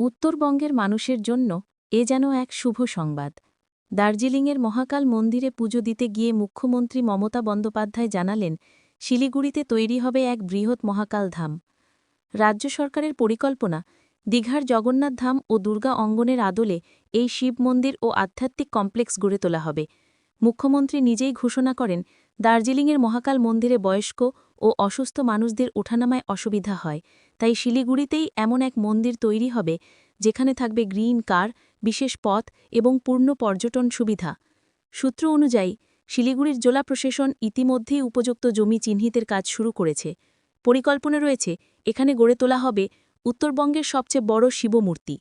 উত্তরবঙ্গের মানুষের জন্য এ যেন এক শুভ সংবাদ। দার্জিলিংয়ের মহাকাল মন্দিরে পুজো দিতে গিয়ে মুখ্যমন্ত্রী মমতা বন্দ্যোপাধ্যায় জানালেন, শিলিগুড়িতে তৈরি হবে এক বৃহৎ মহাকাল ধাম। রাজ্য সরকারের পরিকল্পনা, দীঘার জগন্নাথ ধাম ও দুর্গা অঙ্গনের আদলে এই শিব মন্দির ও আধ্যাত্মিক কমপ্লেক্স গড়ে তোলা হবে। মুখ্যমন্ত্রী নিজেই ঘোষণা করেন, দার্জিলিংয়ের মহাকাল মন্দিরে বয়স্ক ও অসুস্থ মানুষদের ওঠানামায় অসুবিধা হয়, তাই শিলিগুড়িতেই এমন এক মন্দির তৈরি হবে, যেখানে থাকবে গ্রিন কার, বিশেষ পথ এবং পূর্ণ পর্যটন সুবিধা। সূত্র অনুযায়ী, শিলিগুড়ির জেলা প্রশাসন ইতিমধ্যেই উপযুক্ত জমি চিহ্নিতের কাজ শুরু করেছে। পরিকল্পনা রয়েছে, এখানে গড়ে তোলা হবে উত্তরবঙ্গের সবচেয়ে বড় শিবমূর্তি।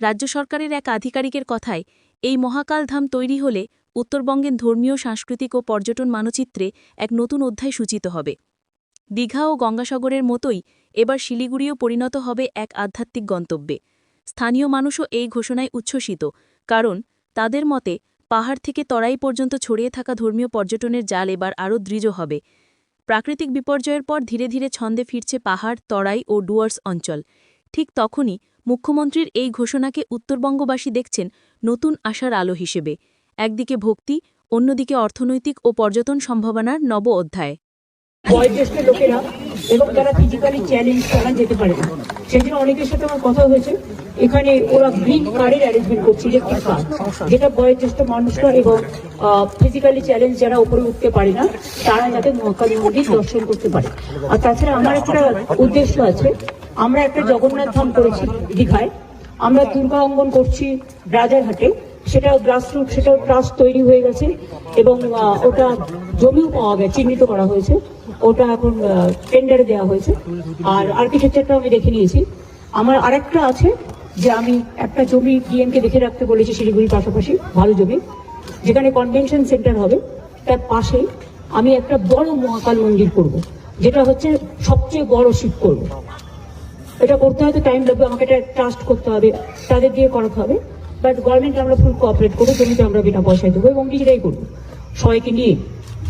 রাজ্য সরকারের এক আধিকারিকের কথায়, এই মহাকাল ধাম তৈরি হলে উত্তরবঙ্গের ধর্মীয়, সাংস্কৃতিক ও পর্যটন মানচিত্রে এক নতুন অধ্যায় সূচিত হবে। দীঘা ও গঙ্গাসাগরের মতোই এবার শিলিগুড়িও পরিণত হবে এক আধ্যাত্মিক গন্তব্যে। স্থানীয় মানুষও এই ঘোষণায় উচ্ছ্বসিত, কারণ তাদের মতে পাহাড় থেকে তরাই পর্যন্ত ছড়িয়ে থাকা ধর্মীয় পর্যটনের জাল এবার আরও দৃঢ় হবে। প্রাকৃতিক বিপর্যয়ের পর ধীরে ধীরে ছন্দে ফিরছে পাহাড়, তরাই ও ডুয়ার্স অঞ্চল। ঠিক তখনই মুখ্যমন্ত্রীর এই ঘোষণাকে উত্তরবঙ্গবাসী দেখছেন নতুন আশার আলো হিসেবে। একদিকে ভক্তি, অন্যদিকে অর্থনৈতিক ও পর্যটন সম্ভাবনার নব অধ্যায়। বয়োজ্যেষ্ঠ লোকেরা এবং যারা ফিজিক্যালি চ্যালেঞ্জ তারা যেতে পারে। না জন্য অনেকের সাথে আমার কথা হয়েছে। এখানে ওরা গ্রিন কার্ডের অ্যারেঞ্জমেন্ট করছে ইলেকট্রিক কার যেটা বয়োজ্যেষ্ঠ মানুষরা এবং ফিজিক্যালি চ্যালেঞ্জ যারা উপরে উঠতে পারে না, তারা যাতে মহাকালী মন্দির দর্শন করতে পারে। আর তাছাড়া আমার একটা উদ্দেশ্য আছে। আমরা একটা জগন্নাথ ধাম করেছি দীঘায়। আমরা দুর্গা অঙ্গন করছি রাজারহাটে সেটাও গ্রাসরুট সেটাও ট্রাস্ট তৈরি হয়ে গেছে এবং ওটা জমিও পাওয়া গেছে, চিহ্নিত করা হয়েছে। ওটা এখন টেন্ডারে দেওয়া হয়েছে। আর আর্কিটেকচারটা আমি দেখে নিয়েছি। আমার আরেকটা আছে যে আমি একটা জমি ডিএমকে দেখে রাখতে বলেছি শিলিগুড়ির পাশাপাশি, ভালো জমি, যেখানে কনভেনশন সেন্টার হবে। তার পাশেই আমি একটা বড় মহাকাল মন্দির করব, যেটা হচ্ছে সবচেয়ে বড় শিব করব। এটা করতে হয়তো টাইম লাগবে, আমাকে এটা ট্রাস্ট করতে হবে, তাদের দিয়ে করাতে হবে। বাট গভর্নমেন্ট আমরা ফুল কোঅপারেট করবো জমিতে আমরা বিনা পয়সায় দেবো এবং নিজেরাই করবো সবাইকে নিয়ে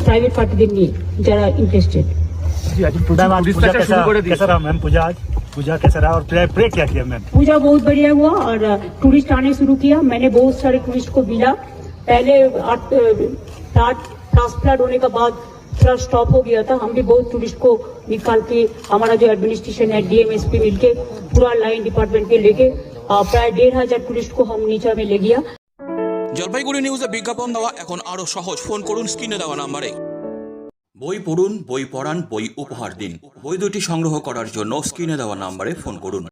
প্রাইভেট পার্টিদের নিয়ে যারা ইন্টারেস্টেড जी आज पूजा आज पूजा कैसा कैसा रहा मैम पूजा आज पूजा कैसा रहा और प्रे प्रे क्या किया मैम पूजा बहुत बढ़िया हुआ और टूरिस्ट आने शुरू किया मैंने बहुत सारे टूरिस्ट को मिला पहले फ्लास्ट फ्लड होने के बाद थोड़ा स्टॉप हो गया था हम भी बहुत टूरिस्ट को निकाल के हमारा जो एडमिनिस्ट्रेशन है डीएमएसपी मिलके पूरा लाइन डिपार्टमेंट के लेके প্রায় দেড় হাজার পুলিশ কো হাম নিচা জলপাইগুড়ি নিউজে বিজ্ঞাপন দেওয়া এখন আরও সহজ। ফোন করুন স্ক্রিনে দেওয়া নাম্বারে বই পড়ুন, বই পড়ান, বই উপহার দিন। বই দুটি সংগ্রহ করার জন্য স্ক্রিনে দেওয়া নাম্বারে ফোন করুন।